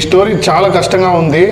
Story చాలా కష్టంగా ఉంది.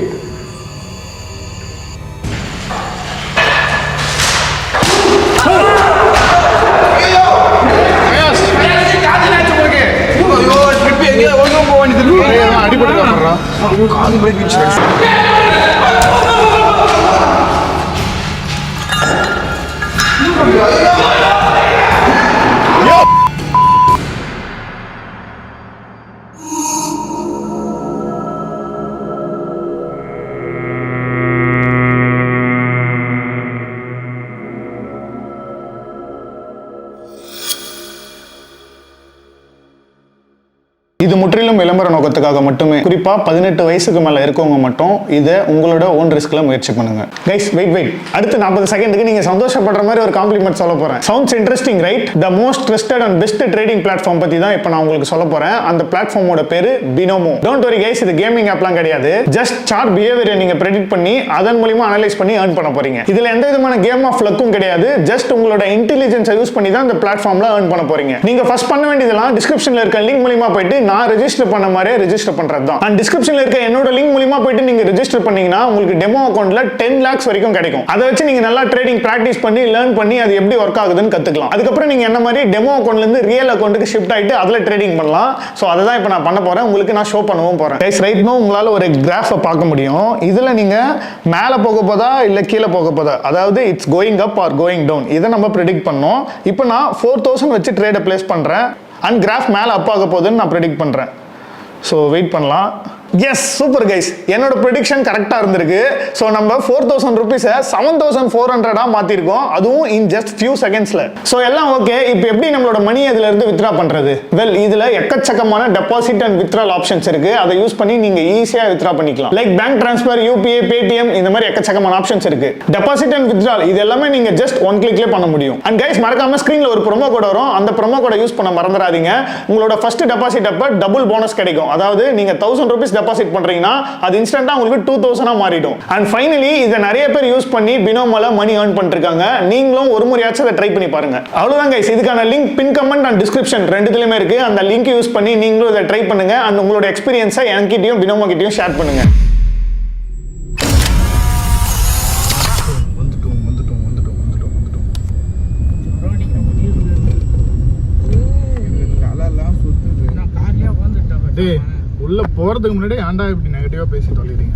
நோக்கத்துக்காக மட்டுமே. குறிப்பா பதினெட்டு வயசுக்கு மேல இருக்கவங்க மட்டும் இதை உங்களோட ஓன் ரிஸ்க்ல முயற்சி பண்ணுங்க. கைஸ் வெயிட் வெயிட் அடுத்து நாற்பது செகண்டுக்கு நீங்க சந்தோஷப்படுற மாதிரி ஒரு காம்ப்ளிமெண்ட் சொல்ல போறேன். Sounds interesting right the most trusted and best trading platform பத்தி தான் இப்போ நான் உங்களுக்கு சொல்ல போறேன். அந்த பிளாட்ஃபார்மோட பேரு பினோமோ டோன்ட் வரி கைஸ் இது கேமிங் ஆப்லாம் கிடையாது. ஜஸ்ட் சார்ட் பிஹேவியரை நீங்க ப்ரெடிக்ட் பண்ணி அதன் மூலியமா அனலைஸ் பண்ணி ஏர்ன் பண்ண போறீங்க. இதுல எந்த விதமான கேம் ஆஃப் லக்கும் கிடையாது. ஜஸ்ட் உங்களோட இன்டெலிஜென்ஸை யூஸ் பண்ணி தான் இந்த பிளாட்ஃபார்ம்ல ஏர்ன் பண்ண போறீங்க. நீங்க ஃபர்ஸ்ட் பண்ண வேண்டியதெல்லாம் டிஸ்கிரிப்ஷன்ல இருக்க லிங்க் மூலியமா போயிட்டு நான் ரெஜிஸ்டர் பண்ண மாதிரி ரெஜிஸ்டர் பண்றது தான் அண்ட் டிஸ்கிரிப்ஷன்ல இருக்க என்னோட லிங்க் மூலியமா போயிட்டு நீங்க ரெஜிஸ்டர் பண்ணீங்கன்னா உங்களுக்கு டெமோ அக்கௌண்ட்ல டென் லேக்ஸ் வரைக்கும் கிடைக்கும். அதை வச்சு நீங்க நல்லா ட்ரேடிங் பிராக்டிஸ் பண்ணி லேர்ன் பண்ணி அது எப்படி ஒர்க் ஆகுதுன்னு கத்துக்கலாம். அதுக்கப்புறம் நீங்க என்ன மாதிரி டெமோ அக்கௌண்ட்ல இருந்து ரியல் அக்கௌண்ட்டுக்கு ஷிஃப்ட் ஆயிட்டு அதுல ட்ரேடிங் பண்ணலாம். ஸோ அதை தான் இப்போ நான் பண்ண போறேன். உங்களுக்கு நான் ஷோ பண்ணவும் போறேன். கைஸ் ரைட் நோ உங்களால ஒரு கிராஃபை பார்க்க முடியும். இதுல நீங்க மேலே போக போதா இல்ல கீழே போக போதா? அதாவது it's going up or going down இதை நம்ம ப்ரெடிக்ட் பண்ணோம். இப்போ நான் ஃபோர் தௌசண்ட் வச்சு ட்ரேடை பிளேஸ் பண்றேன். அண்ட் கிராஃப் மேலே அப் ஆக போகுதுன்னு நான் ப்ரெடிக்ட் பண்றேன். ஸோ வெயிட் பண்ணலாம். எஸ் சூப்பர் கைஸ் என்னோட ப்ரிடிக்ஷன் கரெக்டாக இருந்திருக்கு. ஸோ நம்ம ஃபோர் தௌசண்ட் ருபீஸை செவன் தௌசண்ட் ஃபோர் ஹண்ட்ரடாக மாற்றிருக்கோம் அதுவும் இன் ஜஸ்ட் ஃபியூ செகண்ட்ஸில் ஸோ எல்லாம் ஓகே இப்போ எப்படி நம்மளோட மணி இதுல இருந்து வித்ரா பண்ணுறது வெல் இதில் எக்கச்சக்கமான டெபாசிட் அண்ட் வித்ரால் ஆப்ஷன்ஸ் இருக்கு. அதை யூஸ் பண்ணி நீங்கள் ஈஸியாக வித்ரா பண்ணிக்கலாம். Like bank transfer UPI Paytm இந்த மாதிரி எக்கச்சக்கமான ஆப்ஷன்ஸ் இருக்கு. டெபாசிட் அண்ட் வித்ரால் இது எல்லாமே நீங்கள் ஜஸ்ட் ஒன் கிளிக்லேயே பண்ண முடியும். அண்ட் கைஸ் மறக்காம ஸ்க்ரீனில் ஒரு ப்ரோமோ கோட் வரும். அந்த ப்ரோமோ கோடை யூஸ் பண்ண மறந்துடாதீங்க. உங்களோட ஃபர்ஸ்ட் டெபாசிட் அப்போ டபுள் போனஸ் கிடைக்கும். அதாவது நீங்கள் தௌசண்ட் ருபீஸ் டெபாசிட் பண்றீங்கன்னா அது இன்ஸ்டன்டா உங்களுக்கு டூ தௌசண்டா மாறிடும். அண்ட் ஃபைனலி இதை நிறைய பேர் யூஸ் பண்ணி பினோமால மணி ஏர்ன் பண்ணிருக்காங்க. நீங்களும் ஒரு முறையாச்சும் அதை ட்ரை பண்ணி பாருங்க. அவ்வளவுதான் கைஸ் இதுக்கான link pin comment and description ரெண்டுத்துலையுமே இருக்கு. அந்த லிங்க் யூஸ் பண்ணி நீங்களும் இதை ட்ரை பண்ணுங்க. அண்ட் உங்களோட எக்ஸ்பீரியன்ஸை என்கிட்டயும் பினோமா கிட்டயும் ஷேர் பண்ணுங்க வந்துட்டோம் வந்துட்டோம் வந்துட்டோம் வந்துட்டோம் வந்துட்டோம் தலையெல்லாம் சுத்துது டேய் உள்ள போறதுக்கு முன்னாடி ஏன்டா இப்படி நெகட்டிவா பேசி தொலைறீங்க.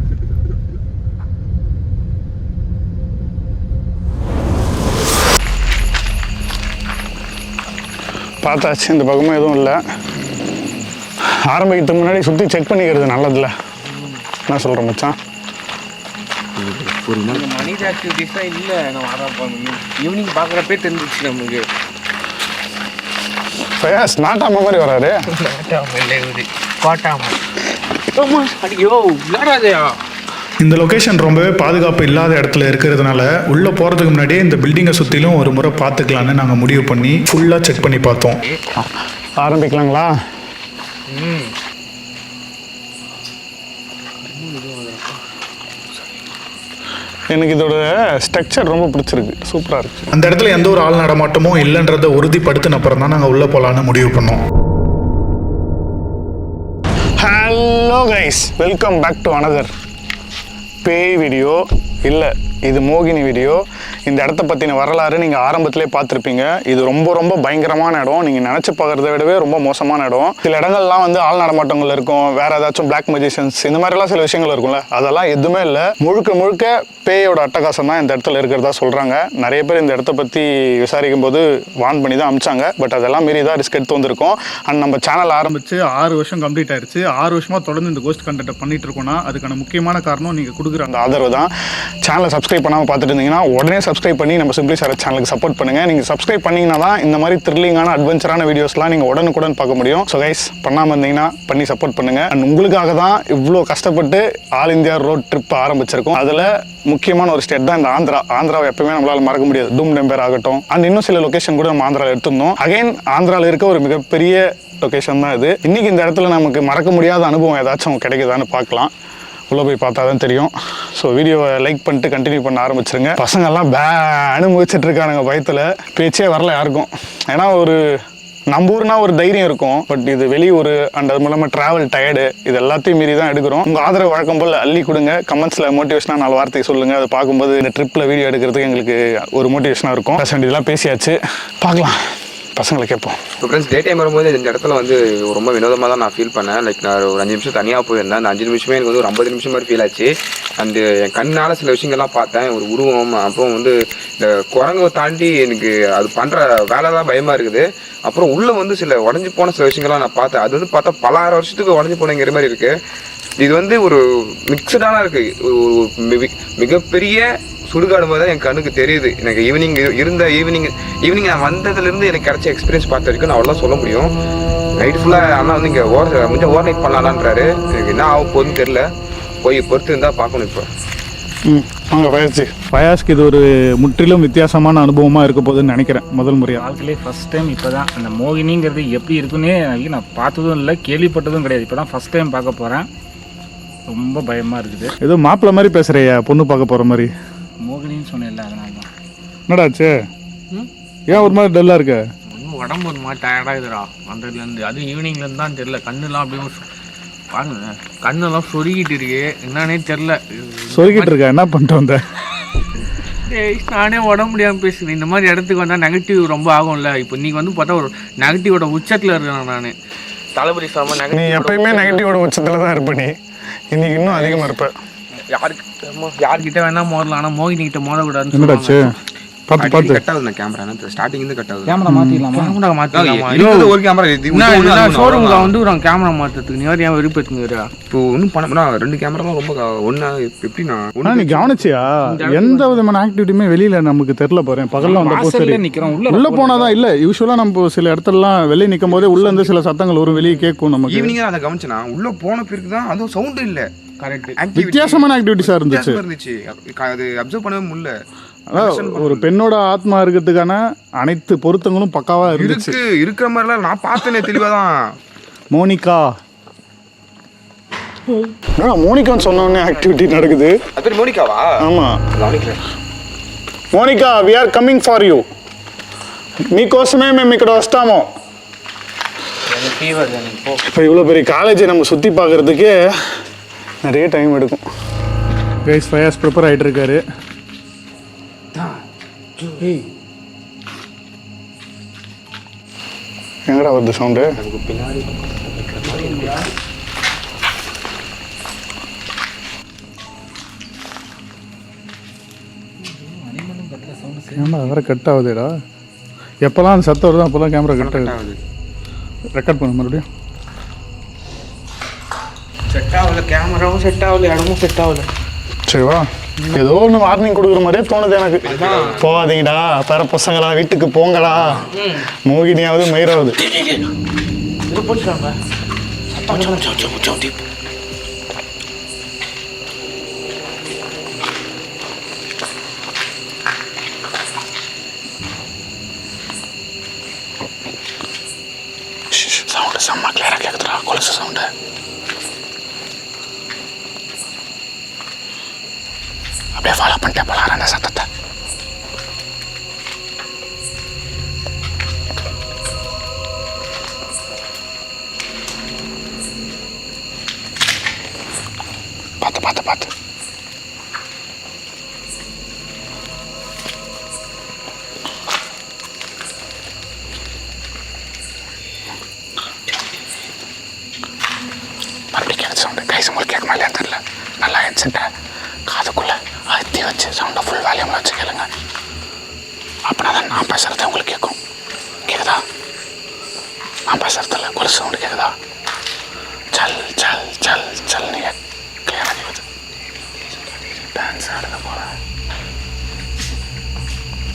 பார்த்தாச்சு இந்த பக்கமும் எதுவும் இல்லை. ஆரம்பிக்கிறதுக்கு முன்னாடி சுற்றி செக் பண்ணிக்கிறது நல்லதில்ல. என்ன சொல்கிறேன் மச்சான்? மனித ஆக்டிவிட்டிஸ்லாம் இல்லை. நான் வரப்போ ஈவினிங் பார்க்குறப்பே தெரிஞ்சிச்சு நமக்கு ஃபயாஸ் நாட்டாம மாதிரி வராரு. கோட்டாம. விளையாடாதயா இந்த லொகேஷன் ரொம்பவே பாதுகாப்பு இல்லாத இடத்துல இருக்கிறதுனால உள்ள போறதுக்கு முன்னாடியே இந்த பில்டிங்கை சுத்திலும் ஒரு முறை பார்த்துக்கலான்னு நாங்கள் முடிவு பண்ணி ஃபுல்லா செக் பண்ணி பார்த்தோம். ஆரம்பிக்கலாங்களா? எனக்கு இதோட ஸ்ட்ரக்சர் ரொம்ப பிடிச்சிருக்கு. சூப்பராக இருக்கு. அந்த இடத்துல எந்த ஒரு ஆள் நடமாட்டமும் இல்லைன்றதை உறுதிப்படுத்தின அப்புறம் தான் நாங்கள் உள்ள போலான்னு முடிவு பண்ணோம். Hello guys welcome back to another பேய் வீடியோ இல்லை இது மோகினி வீடியோ. இந்த இடத்த பற்றின வரலாறு நீங்கள் ஆரம்பத்திலே பார்த்துருப்பீங்க. இது ரொம்ப ரொம்ப பயங்கரமான இடம். நீங்கள் நினச்சி பார்க்குறத விடவே ரொம்ப மோசமான இடம். சில இடங்கள்லாம் வந்து ஆள் நடமாட்டங்கள் இருக்கும். வேறு ஏதாச்சும் பிளாக் மெஜிஷியன்ஸ் இந்த மாதிரிலாம் சில விஷயங்கள் இருக்கும்ல. அதெல்லாம் எதுவுமே இல்லை. முழுக்க முழுக்க பேயோட அட்டகாசம் தான் இந்த இடத்துல இருக்கிறதா சொல்கிறாங்க நிறைய பேர் இந்த இடத்த பற்றி விசாரிக்கும் போது வான் பண்ணி தான் அமிச்சாங்க. பட் அதெல்லாம் மீறி தான் ரிஸ்க் எடுத்து வந்திருக்கோம். அண்ட் நம்ம சேனல் ஆரம்பித்து ஆறு வருஷம் கம்ப்ளீட் ஆயிடுச்சு ஆறு வருஷமாக தொடர்ந்து இந்த கோஸ்ட் கண்டென்ட் பண்ணிட்டு இருக்கோம்னா அதுக்கான முக்கியமான காரணம் நீங்கள் கொடுக்குற அந்த ஆதரவு தான். சேனலை சப்ஸ்கிரைப் பண்ணாமல் பார்த்துட்டு இருந்தீங்கன்னா உடனே சப்ஸ்கிரைப் பண்ணி நம்ம சிம்பிளி சார் சேனலுக்கு சப்போர்ட் பண்ணுங்கள் நீங்கள் சப்ஸ்கிரைப் பண்ணிங்கன்னா தான் இந்த மாதிரி த்ரில்லிங்கான அட்வென்ச்சரான வீடியோஸ்லாம் நீங்கள் உடனுக்குடன் பார்க்க முடியும். ஸோ கைஸ் பண்ணாமல் இருந்தீங்கன்னா பண்ணி சப்போர்ட் பண்ணுங்கள் அண்ட் உங்களுக்காக தான் இவ்வளோ கஷ்டப்பட்டு ஆல் இந்தியா ரோட் ட்ரிப் ஆரம்பிச்சிருக்கோம். அதில் முக்கியமான ஒரு ஸ்டேட் தான் இந்த ஆந்திரா. ஆந்திராவை எப்பவுமே நம்மளால் மறக்க முடியாது. டூம் டெம்பேர் ஆகட்டும். அண்ட் இன்னும் சில லொக்கேஷன் கூட நம்ம ஆந்திராவில் எடுத்திருந்தோம். அகைன் ஆந்திராவில் இருக்க ஒரு மிகப்பெரிய லொகேஷன் தான் இது. இன்றைக்கி இந்த இடத்துல நமக்கு மறக்க முடியாத அனுபவம் ஏதாச்சும் கிடைக்குதான்னு பார்க்கலாம். உள்ளே போய் பார்த்தா தான் தெரியும். ஸோ வீடியோவை லைக் பண்ணிட்டு கண்டினியூ பண்ண ஆரம்பிச்சிருங்க. பசங்கள்லாம் பேனு முழிச்சிட்டு இருக்கானுங்க பயத்தில். பேச்சே வரல யாருக்கும். ஏன்னா ஒரு நம்பூர்னா ஒரு தைரியம் இருக்கும். பட் இது வெளியூர் அண்ட் அது மூலமாக ட்ராவல் டயர்டு இது எல்லாத்தையும் மீறி தான் எடுக்கிறோம். உங்கள் ஆதரவு வழக்கம் போல் அள்ளி கொடுங்க. கமெண்ட்ஸில் மோட்டிவேஷனாக நாலு வார்த்தை சொல்லுங்கள் அதை பார்க்கும்போது இந்த ட்ரிப்பில் வீடியோ எடுக்கிறதுக்கு எங்களுக்கு ஒரு மோட்டிவேஷனாக இருக்கும். பேச வேண்டியதெல்லாம் பேசியாச்சு. பார்க்கலாம். பசங்களை கேட்போம். இப்போ ஃப்ரெண்ட்ஸ் டே டைம் வரும்போது இந்த இடத்துல வந்து ரொம்ப வினோதமாக தான் நான் ஃபீல் பண்ணேன். லைக் நான் ஒரு அஞ்சு நிமிஷம் தனியாக போயிருந்தேன். அந்த அஞ்சு நிமிஷமே எனக்கு வந்து ஒரு ஐம்பது நிமிஷம் மாதிரி ஃபீல் ஆச்சு. அண்டு என் கண்ணால் சில விஷயங்கள்லாம் பார்த்தேன். ஒரு உருவம் அப்புறம் வந்து இந்த குரங்கை தாண்டி எனக்கு அது பண்ணுற வேலை தான் பயமாக இருக்குது. அப்புறம் உள்ளே வந்து சில உடஞ்சி போன சில விஷயங்கள்லாம் நான் பார்த்தேன். அது வந்து பார்த்தா பல ஆயிரம் வருஷத்துக்கு உடஞ்சி போனங்கிற மாதிரி இருக்குது இது வந்து ஒரு மிக்சடான இருக்குது ஒரு மிகப்பெரிய சுடுகாடு மாதிரி தான் என் கண்ணுக்கு தெரியுது. எனக்கு ஈவினிங் இருந்த ஈவினிங் ஈவினிங் நான் வந்ததுலேருந்து எனக்கு கிடைச்ச எக்ஸ்பீரியன்ஸ் பார்த்த வரைக்கும் நான் அவ்வளோ சொல்ல முடியும். நைட் ஃபுல்லாக அண்ணா வந்து இங்கே ஓவர் கொஞ்சம் ஓவர் நைட் பண்ணலான்றாரு எனக்கு என்ன ஆக போகுதுன்னு தெரில போய் பொறுத்து இருந்தால் பார்க்கணும் இப்போ. ம் வாங்க பயிற்சி ஃபயாஸ்க்கு இது ஒரு முற்றிலும் வித்தியாசமான அனுபவமாக இருக்க போகுதுன்னு நினைக்கிறேன் முதல் முறையாக வாழ்க்கையிலே ஃபஸ்ட் டைம் இப்போ தான் அந்த மோகினிங்கிறது எப்படி இருக்குன்னே நான் பார்த்ததும் இல்லை கேள்விப்பட்டதும் கிடையாது. இப்போ தான் ஃபஸ்ட் டைம் பார்க்க போகிறேன் ரொம்ப பயமாக இருக்குது. ஏதோ மாப்பிள்ளை மாதிரி பேசுறியா பொண்ணு பார்க்க போகிற மாதிரி? மோகினின்னு சொன்னேன்ல அதனால தான் என்னடாச்சு ஏன் ஒரு மாதிரி டல்லாக இருக்க? ஒன்றும் உடம்பு ஒரு மாதிரி டயர்டாகுதுடா வந்ததுலேருந்து அது ஈவினிங்லேருந்து தான் தெரில கண்ணுலாம் அப்படியே பாருங்க கண்ணெல்லாம் சொருகிட்டு இருக்கு. என்னன்னே தெரில சொருகிட்டு இருக்க? என்ன பண்ணிட்டு வந்த? டேய், நானே உடம்பு முடியாமல் பேசுகிறேன் இந்த மாதிரி இடத்துக்கு வந்தால் நெகட்டிவ் ரொம்ப ஆகும்ல. இப்போ நீ வந்து பார்த்தா ஒரு நெகட்டிவோட உச்சத்தில் இருக்கேன் நான். தளபதி சாம நீ நெகட்டிவ் எப்பயுமே நெகட்டிவோட உச்சத்தில் தான் இருப்ப நீ. இன்னைக்கு இன்னும் அதிகமாக இருப்ப. யாருக்கு ஆமா, யார்கிட்ட வேணா மோதலாம். ஆனால் மோகினி கிட்ட மோதக்கூடாதுன்னு சொல்லுவாங்க. பார்த்து பார்த்து கட் ஆகுது கேமரா ஸ்டார்டிங் இருந்து கட் ஆகுது கேமரா மாற்றிடலாமா கேமரா மாற்றிக்கலாமா இருக்கிறது ஒரு கேமரா இது ஷோரூம்ல வந்து ஒரு கேமரா மாற்றத்துக்கு நீ வேறு ஏன் விருப்பத்துக்கு இப்போ ஒன்றும் பண்ண நான் ரெண்டு கேமராலாம் ரொம்ப ஒன்றா எப்படின்னா ஆனா நீ கவனிச்சியா? எந்த விதமான ஆக்டிவிட்டியுமே வெளியில நமக்கு தெரியல போறேன் பகல்ல வந்தப்போ சரி வாசல்ல நிற்கிறோம் உள்ள உள்ள போனாதான் இல்ல. யூஸ்வலா நம்ம சில இடத்துலலாம் வெளியே நிற்கும் போதே உள்ள இருந்து சில சத்தங்கள் வரும் வெளியே கேட்கும் நமக்கு. ஈவினிங் அதை கவனிச்சேனா உள்ள போன பிறகு தான் அதுவும் சவுண்டு இல்லை. கரெக்ட் வித்தியாசமான ஆக்டிவிட்டிஸா இருந்துச்சு வித்தியாசமா இருந்துச்சு அது- அது அப்சர்வ் பண்ணவே முடியல அதான் ஒரு பெண்ணோட ஆத்மா இருக்கிறதுக்கான அனைத்து பொருத்தங்களும் பக்காவா இருந்துச்சு இருக்கு இருக்கிற மாதிரிலாம் நான் பார்த்தேனே தெளிவா தான் மோனிகா என்னடா மோனிகான்னு சொன்ன உடனே ஆக்டிவிட்டி நடக்குது அது பேர் மோனிகாவா ஆமாம் கவனிக்கல Monica we're coming for you మీకోసమే మేము ఇక్కడ వస్తాము ஃபீவர் எனக்கு போ இப்போ இவ்வளோ பெரிய காலேஜை நம்ம சுற்றி பார்க்குறதுக்கே நிறைய டைம் எடுக்கும். கைஸ் ஃபயாஸ் ப்ரிப்பேர் ஆயிட்டு இருக்காரு. எங்கடா வருது சவுண்டு கேமரா வேற கட் ஆகுதுடா. எப்போல்லாம் அந்த சத்தம் வருதோ அப்போல்லாம் கேமரா கட் ஆகுது. ரெக்கார்ட் பண்ண மறுபடியும். ஆகல. கேமராவும் செட் ஆகல இடமும் செட் ஆகல. சரி வா ஏதோ ஒன்று வார்னிங் கொடுக்குற மாதிரியே தோணுது எனக்கு. போகாதீங்கடா பேர பசங்களா வீட்டுக்கு போங்களா மோகினியாவது மயிராவது இது போட்டுறாங்க சவுண்டு செம்ம கிளியராக கேட்குதுடா கொலுசு சவுண்டு அப்படியே ஃபாலோ பண்ணிட்டே போலாம் அந்த சத்தத்தை பார்த்து பார்த்து பார்த்து மறுபடியும் கேட்க சவுண்டு கைஸ் உங்களுக்கு கேட்குமா இல்லையா தெரில நல்லா ஹெட்செட்டை வச்சு சவுண்டை ஃபுல் வால்யூமில் வச்சு கேளுங்க. அப்படின்னா தான் நான் பேசுகிறது உங்களுக்கு கேட்கும். கேட்குதா நான் பேசுறதில்ல கொலுசு சவுண்டு கேட்குதா சல் சல் சல் சல் நீங்கள் கிளியராக கேட்குது டான்ஸ் ஆடுத போல.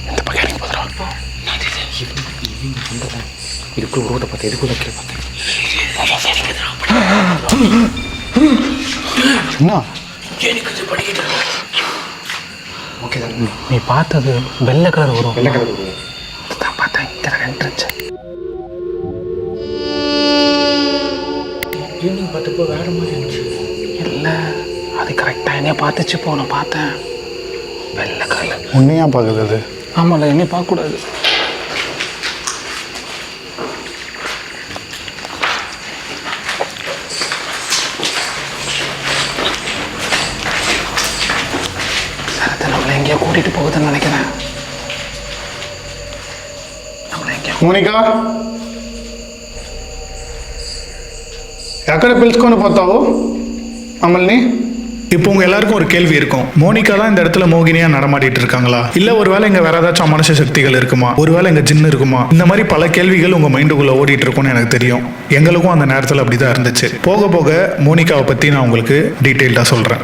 இந்த பக்கம் இறங்கி போதுரா. இதுக்குள்ள உருவத்தை பார்த்து எதுக்குள்ள கீழே பார்த்தேன் என்ன? ஓகே தான் நீ பார்த்தது வெள்ளை கலர் வரும். வெள்ளை கலர் வரும். நான் பார்த்தேன் இங்கே தான் என்ட்ரன்ஸ் ஈவினிங் பார்த்தப்போ வேற மாதிரி இருந்துச்சு. இல்லை அது கரெக்டாக என்னைய பார்த்துச்சு போ நான் பார்த்தேன். வெள்ளை கலர் உன்னையா பார்க்குது அது? ஆமாம்ல என்னைய பார்க்கக்கூடாது சரத்தை நம்மளை எங்கேயோ கூட்டிகிட்டு போகுதுன்னு நினைக்கிறேன் நம்மளை எங்கேயோ మోనికా ఎక్కడ పిలుచుకొని పోతావు మమ్మల్ని இப்போ உங்க எல்லாருக்கும் ஒரு கேள்வி இருக்கும் மோனிகா தான் இந்த இடத்துல மோகினியா நடமாடிட்டு இருக்காங்களா இல்ல ஒருவேளை இங்க வேற ஏதாச்சும் மனுஷ சக்திகள் இருக்குமா ஒருவேளை இங்க ஜின்னு இருக்குமா இந்த மாதிரி பல கேள்விகள் உங்க மைண்டுக்குள்ள ஓடிட்டு இருக்கும்னு எனக்கு தெரியும் எங்களுக்கும் அந்த நேரத்துல அப்படிதான் இருந்துச்சு போக போக மோனிகாவை பத்தி நான் உங்களுக்கு డీటెయిల్డా சொல்றேன்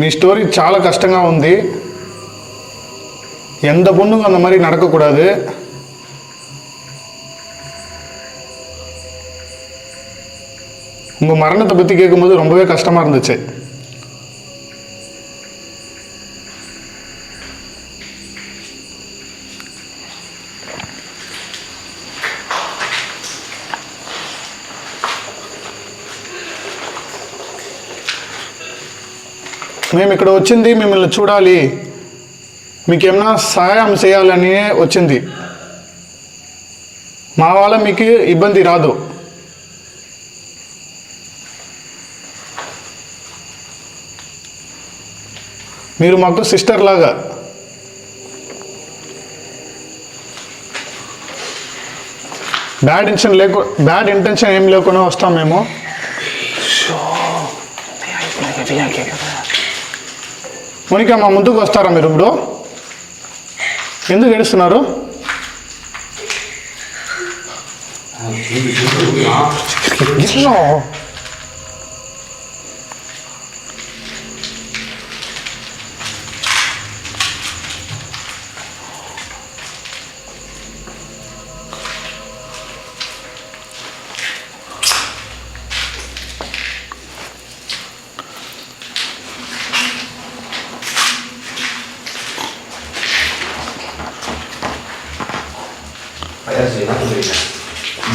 మీ స్టోరీ చాలా కష్టంగా ఉంది எந்த பொண்ணுக்கும் அந்த மாதிரி நடக்கக்கூடாது உங்கள் மரணத்தை பற்றி கேட்கும்போது ரொம்பவே கஷ்டமாக இருந்துச்சு మేము ఇక్కడ వచ్చింది మిమ్మల్ని చూడాలి మీకు ఏమైనా సహాయం చేయాలని వచ్చింది. మా వాళ్ళ మీకు ఇబ్బంది రాదు. మీరు మాకు సిస్టర్ లాగా. బ్యాడ్ ఇన్షన్ లేకు బ్యాడ్ ఇంటెన్షన్ ఏం లేకుండా వస్తాం మేము. మునిక మా ముందుకు వస్తారా మీరు ఇప్పుడు ఎందుకు ఏడుస్తున్నారు?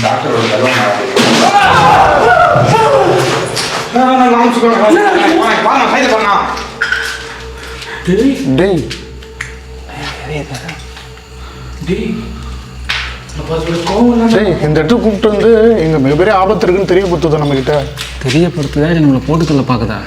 டாக்டரோட டேய் டேய் இந்த இடத்துக்கு கூப்பிட்டு வந்து இங்க மிகப்பெரிய ஆபத்து இருக்குன்னு தெரியப்படுத்துதோ நம்ம கிட்ட தெரியப்படுத்துதா இல்லை நம்மளை போட்டுக்கொள்ள பார்க்குதா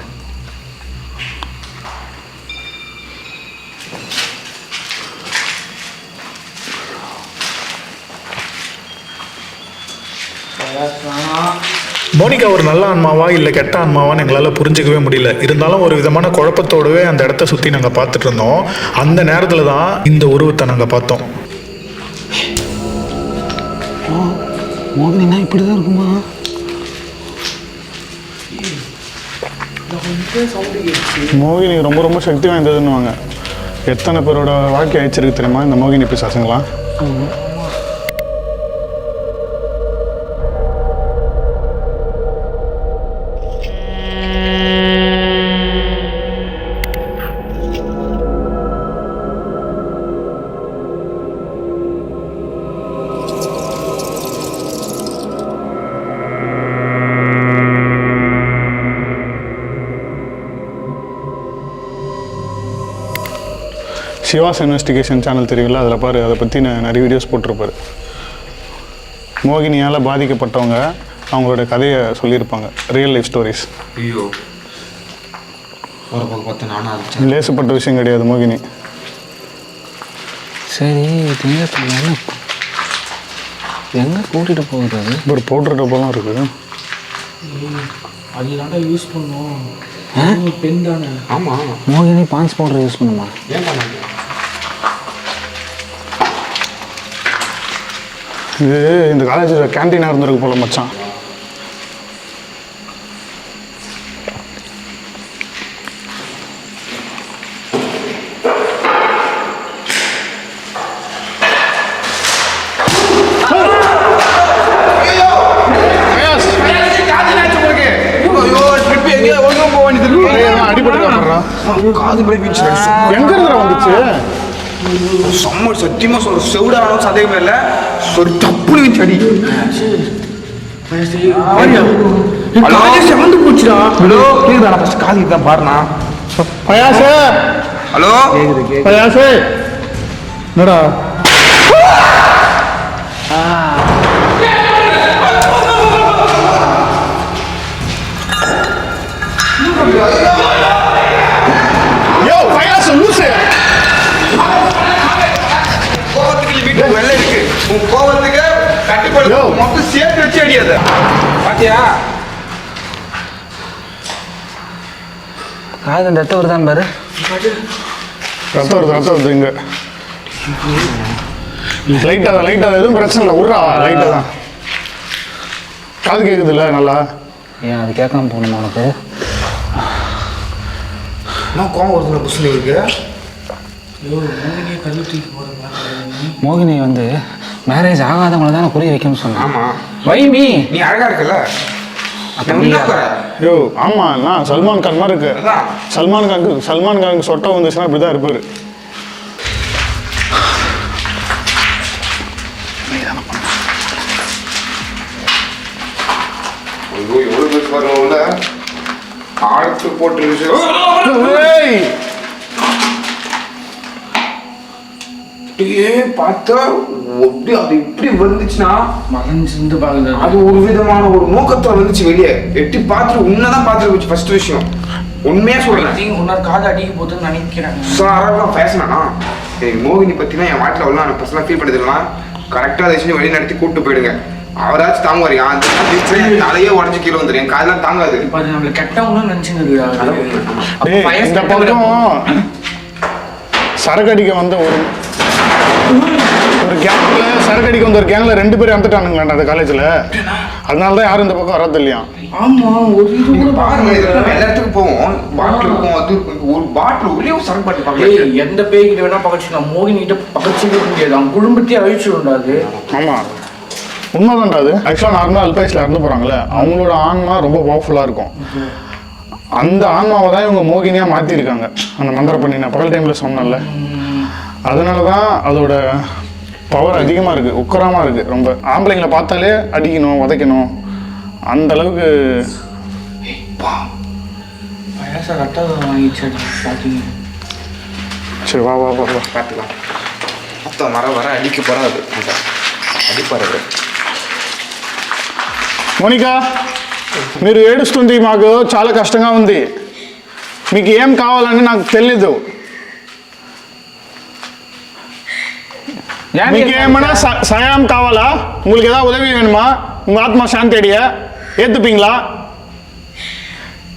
மோனிகா ஒரு நல்ல ஆன்மாவா இல்லை கெட்ட ஆன்மாவான்னு எங்களால் புரிஞ்சுக்கவே முடியல. இருந்தாலும் ஒரு விதமான குழப்பத்தோடவே அந்த இடத்த சுற்றி நாங்கள் பார்த்துட்டு இருந்தோம். அந்த நேரத்தில் தான் இந்த உருவத்தை நாங்கள் பார்த்தோம். மோகினா இப்படி தான் இருக்குமா? மோகினி ரொம்ப ரொம்ப சக்தி வாய்ந்ததுன்னுவாங்க. எத்தனை பேரோட வாழ்க்கை அழிச்சிருக்கு தெரியுமா? இந்த மோகினி பிசாசுங்களாம்? சிவாஸ் இன்வெஸ்டிகேஷன் சேனல் தெரியுங்களா அதில் பாரு அதை பற்றி நான் நிறைய வீடியோஸ் போட்டிருப்பாரு. மோகினியால் பாதிக்கப்பட்டவங்க அவங்களோட கதையை சொல்லியிருப்பாங்க. ரியல் லைஃப் ஸ்டோரிஸ் ஐயோ. ஒரு பக்கம் பார்த்து நானும் லேசுப்பட்ட விஷயம் கிடையாது மோகினி. சரி எங்கே கூட்டிகிட்டு போகுது அது? ஒரு பவுடர் டப்பாலாம் இருக்குது. அது யூஸ் பண்ணுவோம் பெண் தானே? ஆமாம் மோகினி பான்ஸ் பவுடர் யூஸ் பண்ணுமா? ஏன் பண்ணாங்க இது இந்த காலேஜில் கேன்டீனாக இருந்திருக்கு போல மச்சான் காது பிடிப்பிச்சு எங்க இருக்கிற வந்துச்சு செம்ம சத்தியமா சொல்ற செவிடானும் சந்தேகமே இல்லை. ஒரு தப்புனு வச்சு அடி. ஹலோ? செவந்து போச்சுடா. ஹலோ? கேக்குதா ஃபர்ஸ்ட் காது தான் பாருண்ணா. பயாசு! ஹலோ? பயாசு! என்னடா? யோ உன் கோவத்துக்கு கட்டுப்பாடு. மொத்தம் சேர்த்து வச்சு அடியாத பாத்தியா? காது அந்த ரத்தம் வருதான் பாரு. ரத்தம் வருது ரத்தம் வருது இங்க. லைட்டா தான் லைட்டா தான் எதுவும் பிரச்சனை இல்லை. விட்றா லைட்டா தான். காது கேக்குதுல்ல நல்லா? ஏன் அது கேட்காம போகணுமா உனக்கு? நான் கோவம் புஷ்ல இருக்கு? மோகினி வந்து மேரேஜ் ஆகாதவங்கள தானே புரிய வைக்கணும்னு சொன்னான் ஆமா. வைமி நீ அழகா இருக்கல அப்ப நான் நீ உண்மையா பாரு. யோ ஆமா நான் சல்மான் கான் மாதிரி இருக்கு. சல்மான் கானுக்கு சல்மான் கானுக்கு சொட்டை வந்துச்சுன்னா இப்படிதான் இருப்பாரு. ஐயோ எவ்வளவு பேர் பாருங்க உள்ள ஆழத்து போட்டு ஏய் அப்படியே பார்த்தா அப்படி அது இப்படி வந்துச்சுன்னா? மறைஞ்சிருந்து பாக்குது. அது ஒரு விதமான ஒரு நோக்கத்துல வந்துச்சு வெளியே. எட்டி பார்த்துட்டு உன்னதான் பார்த்துட்டு போச்சு ஃபர்ஸ்ட் விஷயம். உண்மையா சொல்றேன். உன்னார் காது அடிக்க போகுதுன்னு நினைக்கிறேன். சாரா பேசினா மோகினி பத்தினா என் வாழ்க்கையில் அவ்வளோ நான் பர்சனலாக ஃபீல் பண்ணதுலாம் கரெக்டாக அதை செஞ்சு வழி நடத்தி கூப்பிட்டு போயிடுங்க. அவராச்சும் தாங்குவார். அந்த தலையே உடஞ்சி கீழே வந்துடும் என் காதெல்லாம் தாங்காது. நம்மள கெட்டவங்களும் நினைச்சுன்னு இந்த பக்கம் சரக்கு அடிக்க வந்த ஒரு ஒரு கேங்ல சரக்கு அடிக்க வந்த ஒரு கேங்ல ரெண்டு பேரும் இறந்துட்டானுங்களா அந்த காலேஜ்ல அதனால தான் யாரும் இந்த பக்கம் வர்றது இல்லையா? ஆமா ஒரு இது கூட பாருங்க. எல்லா இடத்துக்கும் போவோம். பாட்டில் இருக்கும் அது ஒரு பாட்டில் உள்ளே ஒரு சரக்கு பாட்டில் பார்க்கலாம் எந்த பேய்கிட்ட வேணா பக்கச்சுக்கலாம் மோகினி கிட்ட பக்கச்சிக்க முடியாது. அவன் குடும்பத்தையே அழிச்சு அது. ஆமா. உண்மைதான்டா அது. ஆக்சுவலாக நார்மலாக அல்பாய்ஸில் இறந்து போகிறாங்களே அவங்களோட ஆன்மா ரொம்ப பவர்ஃபுல்லாக இருக்கும். அந்த ஆன்மாவை தான் இவங்க மோகினியாக மாற்றிருக்காங்க அந்த மந்திர பண்ணி நான் பகல் டைமில் சொன்னேன்ல. அதனால தான் அதோட பவர் அதிகமாக இருக்குது உக்கரமாக இருக்குது ரொம்ப ஆம்பளைங்களை பார்த்தாலே அடிக்கணும் உதைக்கணும் அந்த அளவுக்கு பயாச ரத்தம் வாங்கிச்சு பாத்தீங்க சரி வா வா வா வா பார்த்துக்கலாம் மொத்தம் வர வர அடிக்க போறாது அடிப்பாரு அவரு. మోనికా మీరు ఏడుస్తుంది మాకు చాలా కష్టంగా ఉంది మీకు ఏం కావాలని నాకు తెలీదు మీకు ఏమైనా స- సహాయం కావాలా உங்களுக்கு ஏதாவது உதவி வேணுமா உங்க ஆத்மா சாந்தி அடைய ஏத்துப்பீங்களா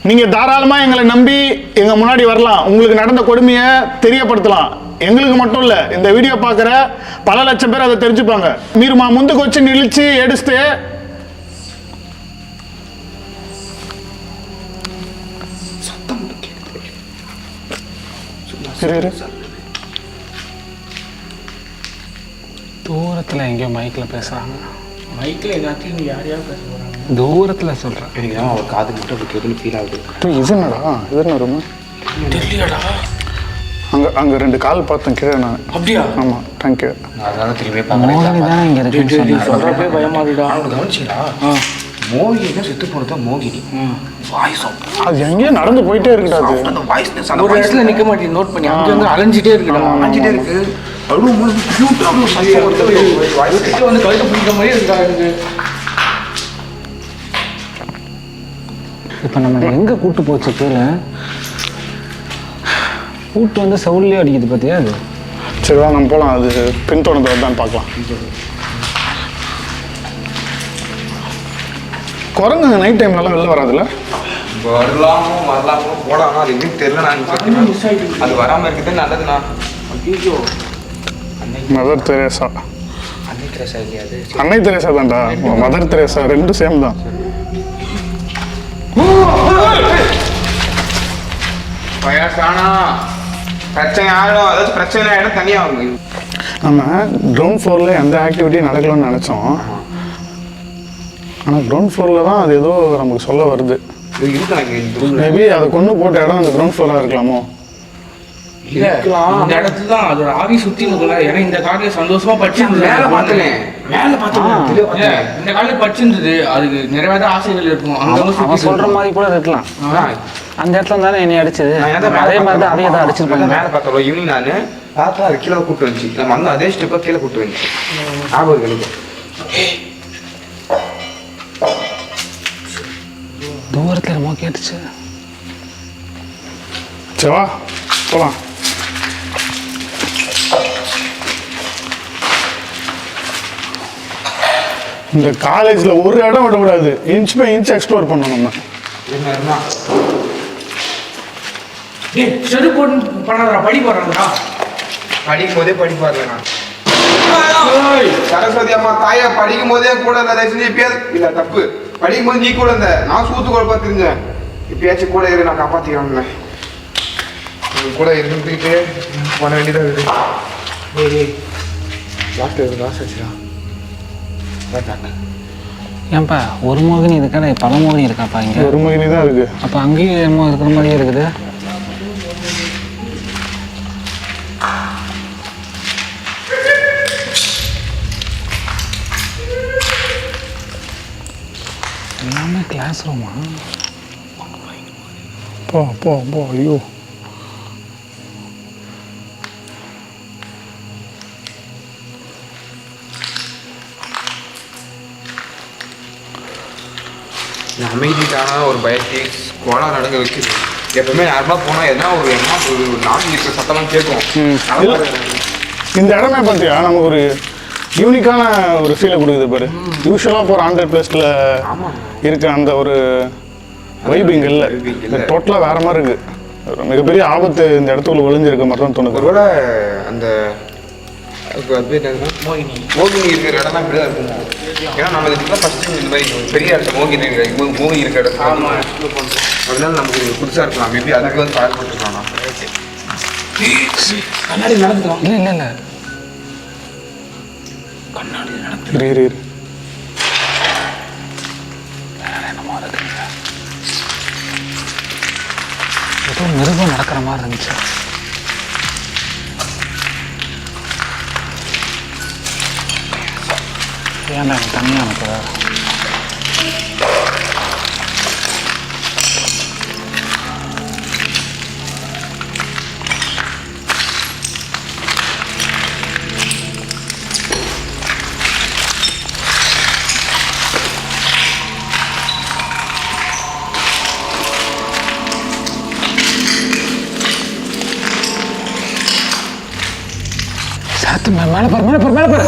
நீங்க தாராளமா எங்களை நம்பி எங்க முன்னாடி வரலாம் உங்களுக்கு நடந்த கொடுமையை தெரியப்படுத்தலாம் எங்களுக்கு மட்டும் இல்ல இந்த வீடியோ பார்க்குற பல லட்சம் பேர் அதை தெரிஞ்சுப்பாங்க మీరు మా ముందుకు వచ్చి నిలిచి ఏడిస్తే இரு, தூரத்தில் எங்கேயோ மைக்கில் பேசுகிறாங்க மைக்ல எல்லாத்தையும் யார் யார் பேச தூரத்தில் சொல்கிறேன் எனக்கு தான் அவர் காது மட்டும் அப்படி கேட்டுன்னு ஃபீல் ஆகுது? இது என்னடா? இது என்ன ரூம் தெரியலடா. அங்க அங்க ரெண்டு கால் பார்த்தேன் கீழே நான். அப்படியா? ஆமா தேங்க்யூ நான் அதனால திரும்பி மோகினி தானே இங்கே இருக்குன்னு சொன்னாங்க சொல்றப்பே பயமாதுடா கவனிச்சிங்களா மோகினி செத்து போனது மோகினி. வாய்ஸ் அது எங்கேயோ நடந்து போயிட்டே இருக்குடா அது. அந்த வாய்ஸ் அந்த இடத்துல நிக்க மாட்டேன் நோட் பண்ணி அங்க அங்க அலைஞ்சிட்டே இருக்குடா. வாங்கிட்டே இருக்கு. சத்தம் கொடுத்தது வாய்ஸ் கிட்ட வந்து கழுத்தை பிடிக்கிற மாதிரி இருக்கா எனக்கு இப்போ நம்ம எங்கே கூட்டு போச்சு கீழே கூட்டு வந்து சவுல்லே அடிக்குது பார்த்தியா அது? சரி வா நம்ம போலாம். அது பின்தொடர்ந்து வருதான்னு பார்க்கலாம். குரங்கு நைட் டைம்லலாம் வெளில வராதுல்ல? வரலாமோ வரலாமோ போடாமோ அது எப்படின்னு தெரியல நான் அது வராம இருக்கிறது நல்லதுண்ணா. ஐயோ மதர் தெரேசா அன்னை திரேசா தான்டா. மதர் தெரேசா ரெண்டும் சேம் தான். பிரச்சனை ஆகிடும் அதாச்சும் பிரச்சனை ஆகிடும் தனியாகும் நம்ம கிரவுண்ட் ஃப்ளோரில் எந்த ஆக்டிவிட்டியும் நடக்கலன்னு நினச்சோம். ஆனால் கிரவுண்ட் ஃப்ளோரில் தான் அது ஏதோ நமக்கு சொல்ல வருது. மேபி அதை கொண்டு போட்ட இடம் அந்த கிரவுண்ட் ஃப்ளோராக இருக்கலாமோ? இந்த இடத்துல தான் அதோட ஆவி சுத்தி இருக்குல்ல. ஏன்னா இந்த காலையில சந்தோஷமா படிச்சிருந்தது மேல பார்த்தனே மேல பார்த்தேன். இந்த காலையில படிச்சிருந்தது அதுக்கு நிறைவேற ஆசைகள் இருக்கும். சுத்தி சொல்கிற மாதிரி கூட இருக்கலாம். அந்த இடத்துல தானே என்னை அடிச்சது? அதே மாதிரி தான் அதையே தான் மேலே அடிச்சிருப்பாங்க மேலே பார்த்தோம் ஈவினிங் நான் பார்த்தா அது கீழே கூட்டு வந்துச்சு. நம்ம வந்து அதே ஸ்டெப்பாக கீழே கூட்டு வந்துச்சு. ஞாபகம் தூரத்தில் என்னமோ கேட்டுச்சு. சரி வா. போகலாம் இந்த காலேஜில் ஒரு இடம் விடக்கூடாது. இன்ச் பை இன்ச் எக்ஸ்ப்ளோர் பண்ணணும் நம்ம. செருப்பு போட்டு பண்ணாதடா படி போடுறாங்கடா படிக்கும் போதே படிப்பாரு நான் சரஸ்வதி அம்மா தாயா படிக்கும் போதே கூட இருந்த தயவு இல்ல தப்பு. படிக்கும் போது நீ கூட இருந்த. நான் சூத்து குழப்பா தெரிஞ்சேன். இப்பயாச்சும் கூட இரு நான் காப்பாத்திக்கிறேன்ல. உன் கூட இருந்துக்கிட்டே பண்ண வேண்டியதா இருக்கு. டேய், டேய். டாக்டர் லாஸ் ஆச்சுடா டாக்டர் ஏன்பா ஒரு மோகினி இருக்காடா பல மோகினி இருக்காப்பா இங்க? ஒரு மகினி தான் இருக்கு. அப்போ அங்கேயும் என்னமோ இருக்கிற மாதிரியே இருக்குது. எல்லாமே கிளாஸ் ரூமா போ போ போ ஐயோ. இந்த அமைதிக்கான ஒரு பயத்தை கோலா நடங்க வைக்குது. எப்பவுமே நார்மலாக போனால் எதனா ஒரு என்ன ஒரு நாட்டு இருக்கிற சத்தம்லாம் கேட்கும். இந்த இடமே பார்த்தியா? நமக்கு ஒரு யூனிக்கான ஒரு ஃபீலை கொடுக்குது பாரு. யூஸ்வலாக போகிற ஆண்டர் பிளேஸில் இருக்க அந்த ஒரு வைப் இங்கே இல்லை. டோட்டலாக வேற மாதிரி இருக்கு. ஒரு மிகப்பெரிய ஆபத்து இந்த இடத்துக்குள்ள ஒளிஞ்சிருக்க மாதிரி தான் தோணுது. ஒருவேளை அந்த? மோகினி. இருக்கிற இடம்லாம் இப்படி தான் இருக்குமோ? ஏன்னா நம்ம இதுக்குலாம் ஃபஸ்ட்டு இந்த மாதிரி ஒரு பெரிய இடத்துல மோகினி இருக்கிற மோ- மோகினி இருக்கிற இடத்துல அதனால நமக்கு இது புதுசாக இருக்கலாம். மேபி அதுக்கு வந்து தயார் பண்ணிருக்கலாம் இல்லை இல்லை இல்லை. இரு இரு இரு. ஏதோ மிருகம் நடக்கிற மாதிரி இருந்துச்சு. ஏன்டா எனக்கு தனியாக அனுப்புற சாத்து மேலே பாரு மேலே பாரு மேலே பாரு.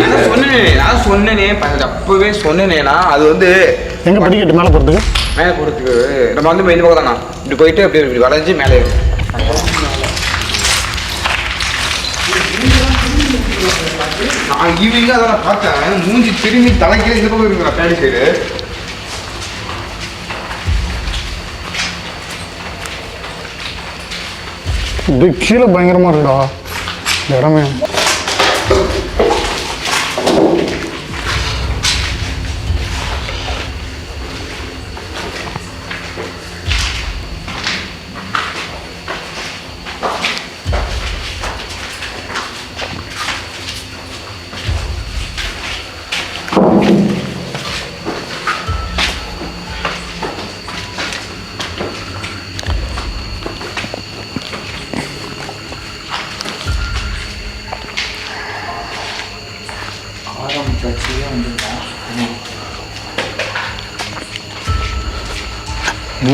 நான் சொன்னேனே நான் சொன்னேனே ப- அப்பவே சொன்னேனேனா அது வந்து எங்கே படிக்கட்டு மேலே போகிறதுக்கு மேலே போகிறதுக்கு நம்ம வந்து இந்த பக்கம் தானா இப்படி போயிட்டு அப்படியே இப்படி வளைஞ்சு மேலே ஏறும். நான் ஈவினிங்காக அதை பார்த்தேன். மூஞ்சி திரும்பி தலைக்கீழ இந்த பக்கம் இருக்கிற பேடி சைடு இது கீழே பயங்கரமாக இருக்குடா. இடமே.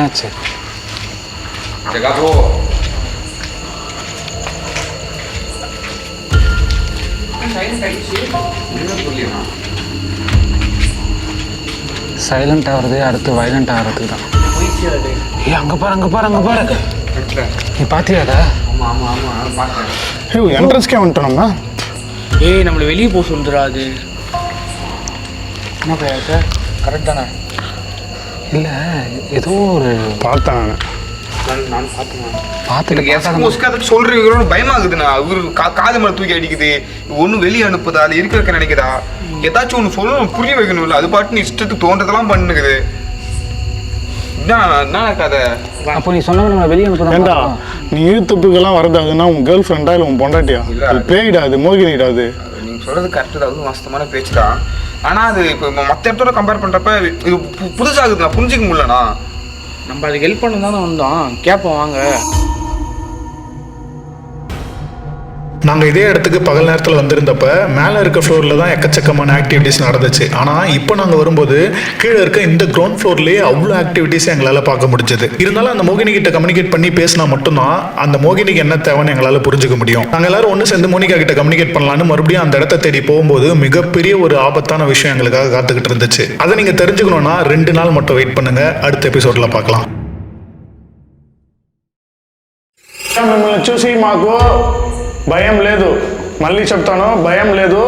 என்னாச்சு சைலண்ட் ஆகுறது அடுத்து வைலண்ட் ஆகிறதுக்கு தான் ஏய் அங்கே பாரு அங்கே பாரு அங்கே பாரு நீ பார்த்தியாடா ஆமா ஆமா ஆமா நான் பார்த்தேன் ஐயோ என்ட்ரன்ஸ்க்கே வந்துட்டோம் நம்ம ஏய் நம்மளை வெளியே போக சொல்லுறா அது என்ன பையா சார் கரெக்ட் தானே இல்லை ஏதோ ஒரு பார்த்தேன் நான். பார்த்துட்டு எஸ்கோஸ்க்கு அதுக்கு சொல்றீங்களோன்னு பயமாகுதுண்ணா இவரு கா காது மேலே தூக்கி அடிக்குது. ஒன்றும் வெளியே அனுப்புதா? அது இருக்க இருக்க நினைக்குதா? ஏதாச்சும் ஒன்று சொல்லணும் புரிய வைக்கணும்ல. அது பாட்டு நீ இஷ்டத்துக்கு தோன்றதெல்லாம் பண்ணுக்குது என்ன என்ன கதை? அப்போ நீ இழுத்துப்புக்கெல்லாம் வரதாதுன்னா உன் கேர்ள் ஃப்ரெண்டா இல்லை உன் பொண்டாட்டியா? இல்ல, அது பேயிடா அது மோகினிடா அது. நீங்க சொல்றது கரெக்டு பேச்சு தான் ஆனால் அது இப்போ மற்ற இடத்தோட கம்பேர் பண்ணுறப்ப இது பு- இருக்குது நான் புரிஞ்சிக்க முடியலண்ணா நம்ம அதுக்கு ஹெல்ப் பண்ண தானே வந்தோம். கேட்போம் வாங்க. நாங்கள் இதே இடத்துக்கு பகல் நேரத்தில் வந்திருந்தப்ப மேலே இருக்க ஃப்ளோரில் தான் எக்கச்சக்கமான ஆக்டிவிட்டீஸ் நடந்துச்சு ஆனால் இப்போ நாங்கள் வரும்போது கீழே இருக்க இந்த கிரவுண்ட் ஃப்ளோர்லேயே அவ்வளோ ஆக்டிவிட்டீஸ் எங்களால் பார்க்க முடிஞ்சது இருந்தாலும் அந்த மோகினி கிட்ட கம்யூனிகேட் பண்ணி பேசினா மட்டும்தான் அந்த மோகினிக்கு என்ன தேவைன்னு எங்களால் புரிஞ்சுக்க முடியும் நாங்கள் எல்லாரும் ஒன்று சேர்ந்து மோனிகா கிட்ட கம்யூனிகேட் பண்ணலான்னு மறுபடியும் அந்த இடத்த தேடி போகும்போது மிகப்பெரிய ஒரு ஆபத்தான விஷயம் எங்களுக்காக காத்துக்கிட்டு இருந்துச்சு அதை நீங்கள் தெரிஞ்சுக்கணும்னா ரெண்டு நாள் மட்டும் வெயிட் பண்ணுங்க அடுத்த எபிசோடில் பார்க்கலாம் మిమ్మల్ని చూసి మాకు భయం లేదు. మళ్ళీ చెప్తాను భయం లేదు.